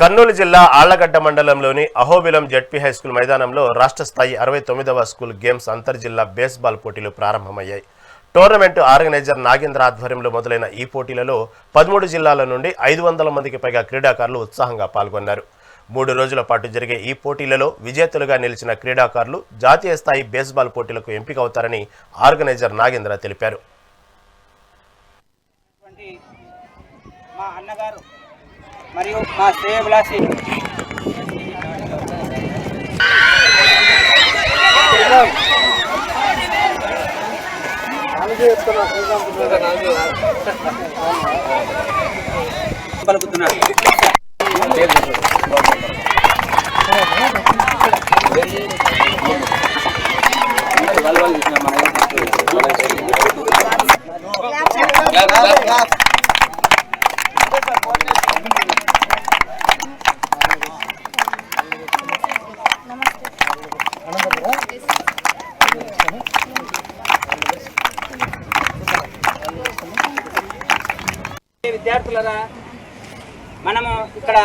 కర్నూలు జిల్లా ఆళ్ళగడ్డ మండలంలోని Ahobilam ZP high school మైదానంలో రాష్ట్ర స్థాయి అరవై తొమ్మిదవ స్కూల్ గేమ్స్ అంతర్జిల్లా బేస్బాల్ పోటీలు ప్రారంభమయ్యాయి. టోర్నమెంట్ ఆర్గనైజర్ నాగేంద్ర ఆధ్వర్యంలో మొదలైన ఈ పోటీలలో పదమూడు జిల్లాల నుండి ఐదు వందల మందికి పైగా క్రీడాకారులు ఉత్సాహంగా పాల్గొన్నారు. మూడు రోజుల పాటు జరిగే ఈ పోటీలలో విజేతలుగా నిలిచిన క్రీడాకారులు జాతీయ స్థాయి బేస్బాల్ పోటీలకు ఎంపిక అవుతారని ఆర్గనైజర్ నాగేంద్ర తెలిపారు. మా అన్నగారు మరియు మా శ్రేయభిలాషి. పలుకుతున్నారు విద్యార్థులరా మనము ఇక్కడ